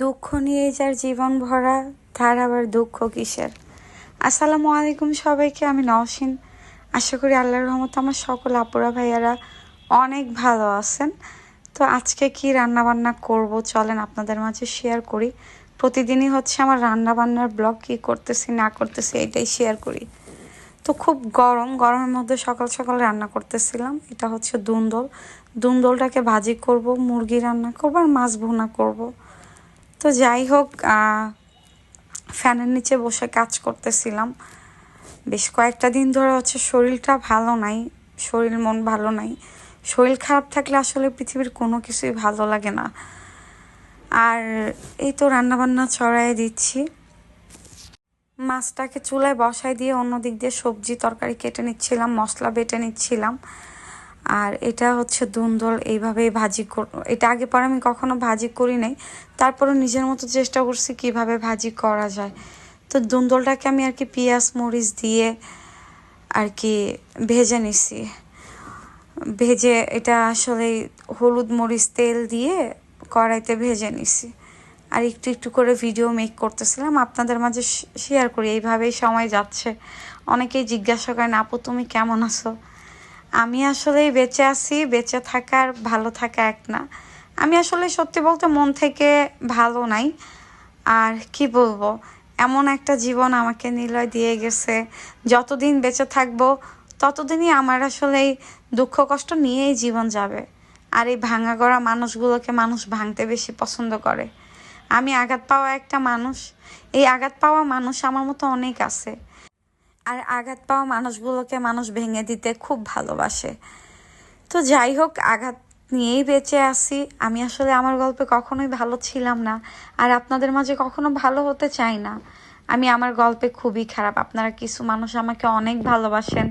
দুঃখ নিয়ে যার জীবন ভরা, তার আবার দুঃখ কিসের? আসসালামু আলাইকুম সবাইকে, আমি নওশিন। আশা করি আল্লাহর রহমত আমার সকল আপুরা ভাইয়ারা অনেক ভালো আছেন। তো আজকে কি রান্না বান্না করব চলেন আপনাদের মাঝে শেয়ার করি। প্রতিদিনই হচ্ছে আমার রান্না বান্নার ব্লগ কি করতেছি, না করতেছি, এটাই শেয়ার করি। তো খুব গরম, গরমের মধ্যে সকাল সকাল রান্না করতেছিলাম, এটা হচ্ছে দুন্দল। দুন্দলটাকে ভাজি করব, মুরগি রান্না করব আর মাছ ভুনা করব। তো যাই হোক ফ্যানের নিচে বসে কাজ করতেছিলাম। বেশ কয়েকটা দিন ধরে হচ্ছে শরীরটা ভালো নাই, শরীর মন ভালো নাই। শরীর খারাপ থাকলে আসলে পৃথিবীর কোনো কিছুই ভালো লাগে না। আর এই তো রান্নাবান্না ছড়াই দিচ্ছি। মাছটাকে চুলায় বসাই দিয়ে অন্য দিক দিয়ে সবজি তরকারি কেটে নিচ্ছিলাম, মশলা বেটে নিচ্ছিলাম। আর এটা হচ্ছে দুন্দল, এইভাবেই ভাজি এটা আগে পরে আমি কখনো ভাজি করি নাই। তারপরে নিজের মতো চেষ্টা করছি কীভাবে ভাজি করা যায়। তো দুন্দলটাকে আমি আর কি পেঁয়াজ, মরিচ দিয়ে আর কি ভেজে নিছি। ভেজে এটা আসলে হলুদ, মরিচ, তেল দিয়ে কড়াইতে ভেজে নিছি। আর একটু একটু করে ভিডিও মেক করতেছিলাম, আপনাদের মাঝে শেয়ার করি, এইভাবেই সময় যাচ্ছে। অনেকেই জিজ্ঞাসা করেন, আপু, তুমি কেমন আছো? আমি আসলে বেঁচে আছি, বেঁচে থাকার, ভালো থাকা এক না। আমি আসলে সত্যি বলতে মন থেকে ভালো নাই। আর কি বলব, এমন একটা জীবন আমাকে নিলয় দিয়ে গেছে। যতদিন বেঁচে থাকব, ততদিনই আমার আসলে এই দুঃখ কষ্ট নিয়েই জীবন যাবে। আর এই ভাঙা গড়া মানুষগুলোকে মানুষ ভাঙতে বেশি পছন্দ করে। আমি আঘাত পাওয়া একটা মানুষ। এই আঘাত পাওয়া মানুষ আমার মতো অনেক আছে। আর আঘাত পাওয়া মানুষগুলোকে মানুষ ভেঙে দিতে খুব ভালোবাসে। তো যাই হোক, আঘাত নিয়েই বেঁচে আসি আমি আসলে আমার গল্পে কখনোই ভালো ছিলাম না, আর আপনাদের মাঝে কখনো ভালো হতে চাই না। আমি আমার গল্পে খুবই খারাপ। আপনারা কিছু মানুষ আমাকে অনেক ভালোবাসেন,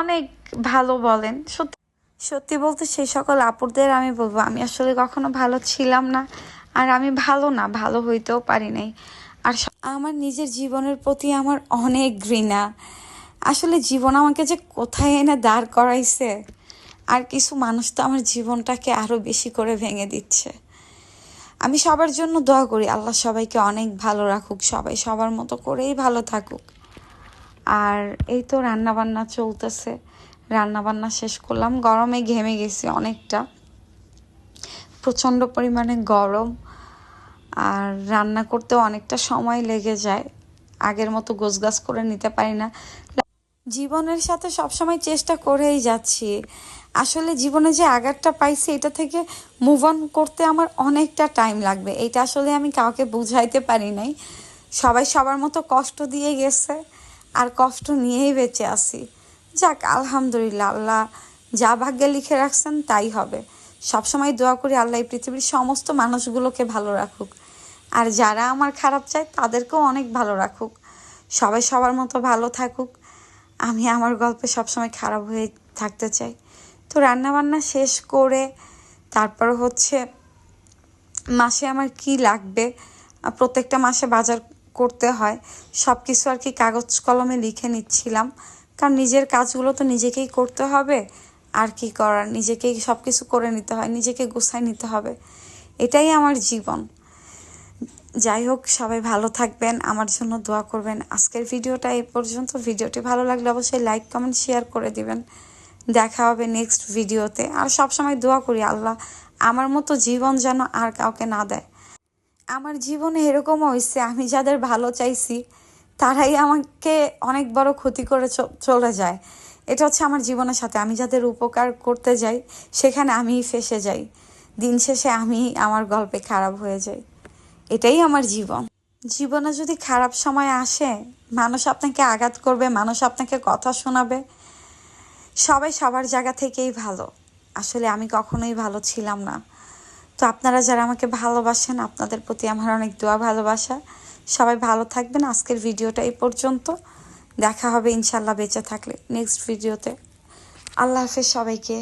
অনেক ভালো বলেন। সত্যি সত্যি বলতে সেই সকল আপুরদের আমি বলব, আমি আসলে কখনো ভালো ছিলাম না, আর আমি ভালো না, ভালো হইতেও পারি নাই। আর আমার নিজের জীবনের প্রতি আমার অনেক ঘৃণা। আসলে জীবন আমাকে যে কোথায় এনে দাঁড় করাইছে, আর কিছু মানুষ তো আমার জীবনটাকে আরও বেশি করে ভেঙে দিচ্ছে। আমি সবার জন্য দোয়া করি, আল্লাহ সবাইকে অনেক ভালো রাখুক, সবাই সবার মতো করেই ভালো থাকুক। আর এই তো রান্নাবান্না চলতেছে। রান্নাবান্না শেষ করলাম, গরমে ঘেমে গেছি অনেকটা। প্রচণ্ড পরিমাণে গরম। আর রান্না করতে অনেকটা সময় লেগে যায়। আগের মতো গোছগাছ করে নিতে পারি না। জীবনের সাথে সবসময় চেষ্টা করেই যাচ্ছি। আসলে জীবনে যে আঘাতটা পাইছি, এটা থেকে মুভ অন করতে আমার অনেকটা টাইম লাগবে। এটা আসলে আমি কাউকে বুঝাইতে পারি নাই। সবাই সবার মতো কষ্ট দিয়ে গেছে আর কষ্ট নিয়েই বেঁচে আসি যাক, আলহামদুলিল্লাহ, আল্লাহ যা ভাগ্যে লিখে রাখছেন তাই হবে। সবসময় দোয়া করি আল্লাহ পৃথিবীর সমস্ত মানুষগুলোকে ভালো রাখুক। আর যারা আমার খারাপ চায়, তাদেরকেও অনেক ভালো রাখুক। সবাই সবার মতো ভালো থাকুক। আমি আমার গল্পে সবসময় খারাপ হয়ে থাকতে চাই। তো রান্নাবান্না শেষ করে তারপর হচ্ছে মাসে আমার কি লাগবে? প্রত্যেকটা মাসে বাজার করতে হয়। সব কিছু আর কি কাগজ কলমে লিখে নিচ্ছিলাম। কারণ নিজের কাজগুলো তো নিজেকেই করতে হবে। আর কি করার? নিজেকেই সব কিছু করে নিতে হয়, নিজেকে গুছাই নিতে হবে। এটাই আমার জীবন। যাই হোক, সবাই ভালো থাকবেন, আমার জন্য দোয়া করবেন। আজকের ভিডিওটা এই পর্যন্ত। ভিডিওটি ভালো লাগলে অবশ্যই লাইক কমেন্ট শেয়ার করে দিবেন। দেখা হবে নেক্সট ভিডিওতে। আর সবসময় দোয়া করি, আল্লাহ আমার মতো জীবন যেন আর কাউকে না দেয়। আমার জীবনে এরকম হয়েছে আমি যাদের ভালো চাইছি, তারাই আমাকে অনেক বড় ক্ষতি করে চলে যায়। এটা হচ্ছে আমার জীবনের সাথে। আমি যাদের উপকার করতে যাই, সেখানে আমিই ফেসে যাই। দিন শেষে আমি আমার গল্পে খারাপ হয়ে যাই। এটাই আমার জীবন। জীবনে যদি খারাপ সময় আসে, মানুষ আপনাকে আঘাত করবে, মানুষ আপনাকে কথা শোনাবে। সবাই সবার জায়গা থেকেই ভালো। আসলে আমি কখনোই ভালো ছিলাম না। তো আপনারা যারা আমাকে ভালোবাসেন, আপনাদের প্রতি আমার অনেক দোয়া ভালোবাসা। সবাই ভালো থাকবেন। আজকের ভিডিওটা এই পর্যন্ত। দেখা হবে ইনশাল্লাহ বেঁচে থাকলে নেক্সট ভিডিওতে আল্লাহ হাফেজ সবাইকে।